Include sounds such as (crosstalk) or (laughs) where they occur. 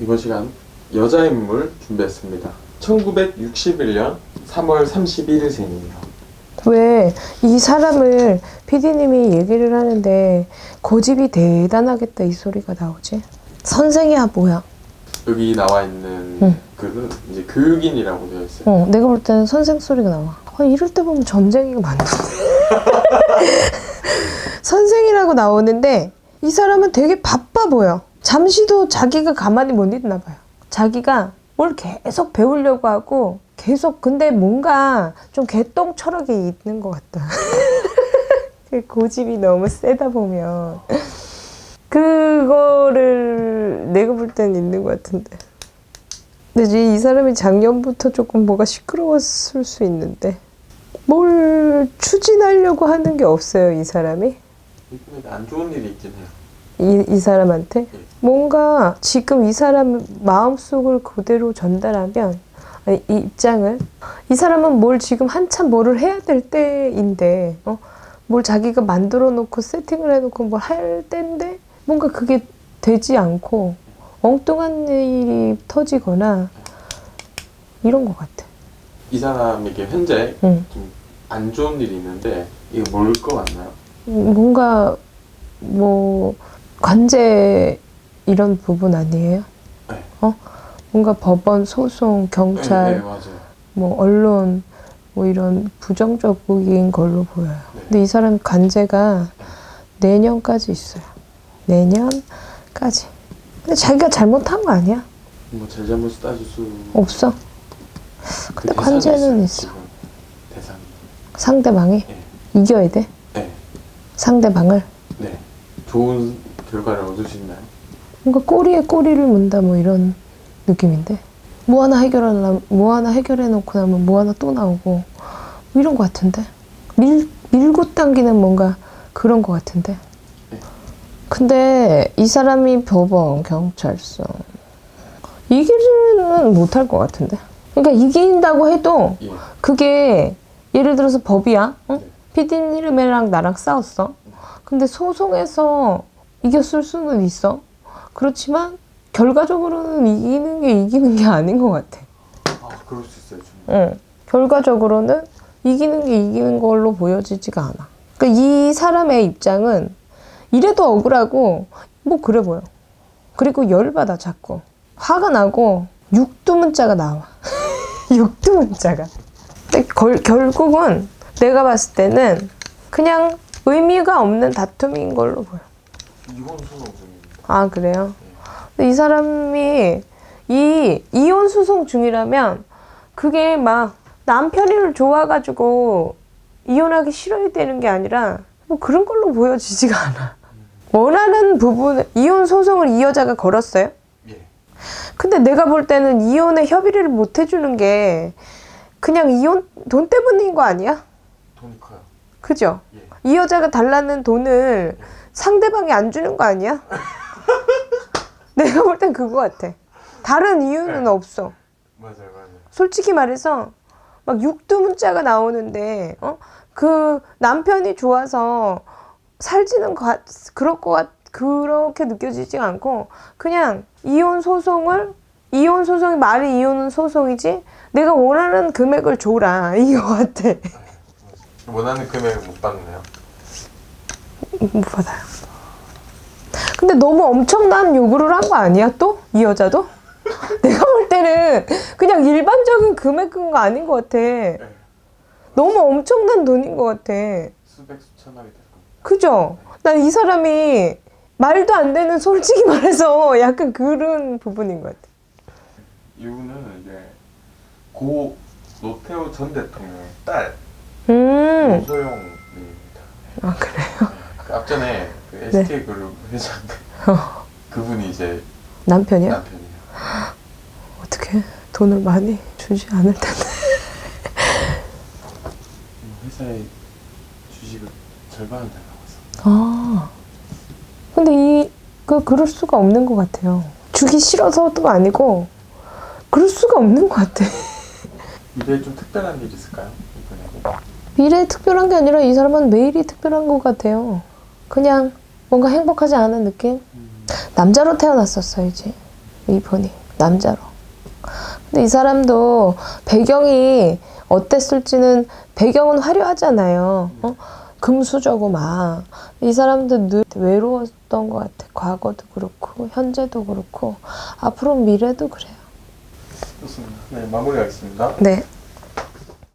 이번 시간 여자 인물 준비했습니다. 1961년 3월 31일 생이에요. 왜 이 사람을 PD님이 얘기를 하는데 고집이 대단하겠다 이 소리가 나오지? 선생이야 뭐야? 여기 나와 있는 응. 글은 이제 교육인이라고 되어 있어요. 어, 내가 볼 때는 선생 소리가 나와. 아, 이럴 때 보면 전쟁이가 많던데. (laughs) 선생이라고 나오는데 이 사람은 되게 바빠 보여. 잠시도 자기가 가만히 못 있나 봐요. 자기가 뭘 계속 배우려고 하고 계속 근데 뭔가 좀 개똥 철학이 있는 것 같다. (laughs) 그 고집이 너무 세다 보면 그거를 내가 볼 때는 있는 것 같은데. 근데 이 사람이 작년부터 조금 뭐가 시끄러웠을 수 있는데 뭘 추진하려고 하는 게 없어요 이 사람이 안 좋은 일이 있긴 해요. 이, 이 사람한테 뭔가 지금 이 사람 마음속을 그대로 전달하면 아니, 이 입장을 이 사람은 뭘 지금 한참 뭐를 해야 될 때인데 어? 뭘 자기가 만들어 놓고 세팅을 해놓고 뭘 할 때인데 뭔가 그게 되지 않고 엉뚱한 일이 터지거나 이런 것 같아. 이 사람에게 현재 응. 좀안 좋은 일이 있는데 이게 뭘 것 같나요? 뭔가 뭐 관제 이런 부분 아니에요? 네. 어? 뭔가 법원, 소송, 경찰, 네, 네 맞아요. 뭐 언론 뭐 이런 부정적인 걸로 보여요. 네. 근데 이 사람 관제가 내년까지 있어요. 내년까지. 근데 자기가 잘못한 거 아니야? 뭐 잘잘못을 따질 수 없어. 그 근데 대상이 관제는 있어. 대상이. 상대방이 네. 이겨야 돼. 네. 상대방을. 네. 좋은 결과를 얻으시나요? 뭔가 꼬리에 꼬리를 문다 뭐 이런 느낌인데 뭐 하나 해결하려 뭐 하나 해결해 놓고 나면 뭐 하나 또 나오고 뭐 이런 것 같은데 밀 밀고 당기는 뭔가 그런 것 같은데 네. 근데 이 사람이 법원 경찰서 이기지는 못할 것 같은데 그러니까 이긴다고 해도 예. 그게 예를 들어서 법이야 어? 네. 피디님이랑 나랑 싸웠어 근데 소송에서 이겼을 수는 있어. 그렇지만 결과적으로는 이기는 게 이기는 게 아닌 것 같아. 아 그럴 수 있어요. 정말. 응. 결과적으로는 이기는 게 이기는 걸로 보여지지가 않아. 그러니까 이 사람의 입장은 이래도 억울하고 뭐 그래 보여. 그리고 열받아 자꾸. 화가 나고 육두문자가 나와. (laughs) 육두문자가. 근데 걸- 결국은 내가 봤을 때는 그냥 의미가 없는 다툼인 걸로 보여. 이혼 소송 중입니다. 아 그래요? 근데 이 사람이 이 이혼 소송 중이라면 그게 막 남편을 좋아가지고 이혼하기 싫어야 되는 게 아니라 뭐 그런 걸로 보여지지가 않아. 원하는 부분 이혼 소송을 이 여자가 걸었어요. 예. 근데 내가 볼 때는 이혼에 협의를 못 해주는 게 그냥 이혼 돈 때문인 거 아니야? 돈이 커요. 그죠? 예. 이 여자가 달라는 돈을 상대방이 안 주는 거 아니야? (laughs) 내가 볼 땐 그거 같아. 다른 이유는 없어. 맞아요, 맞아요. 솔직히 말해서 막 육두 문자가 나오는데 어? 그 남편이 좋아서 살지는 것 같, 그럴 것 같, 그렇게 느껴지지 않고 그냥 이혼 소송을 이혼 소송이 말이 이혼 소송이지 내가 원하는 금액을 줘라 (laughs) 이거 같아. 원하는 금액을 못 받네요. 못 받아요. 근데 너무 엄청난 요구를 한 거 아니야 또? 이 여자도? (laughs) 내가 볼 때는 그냥 일반적인 금액인 거 아닌 것 같아. 네. 너무 엄청난 돈인 것 같아. 수백 수천억이 될 겁니다. 그죠? 난 이 사람이 말도 안 되는 솔직히 말해서 약간 그런 부분인 것 같아. 이유는 이제 고 노태우 전 대통령의 딸 음, 노소영입니다. 아 그래요? 그 앞전에 그 네. SK 그룹 회장 어, 그분이 이제 남편이야? 남편이에요. 어떻게 돈을 많이 주지 않을 텐데. 회사의 주식을 절반을 다 나가서 아, 근데 이, 그, 그럴 수가 없는 것 같아요. 주기 싫어서도 아니고, 그럴 수가 없는 것 같아. 미래에 좀 특별한 일 있을까요? 이번에 미래 특별한 게 아니라 이 사람은 매일이 특별한 것 같아요. 그냥 뭔가 행복하지 않은 느낌? 음, 남자로 태어났었어야지. 이분이 남자로. 근데 이 사람도 배경이 어땠을지는 배경은 화려하잖아요. 어? 금수저고 막. 이 사람도 늘 외로웠던 것 같아. 과거도 그렇고 현재도 그렇고 앞으로 미래도 그래요. 좋습니다. 네, 마무리하겠습니다. 네.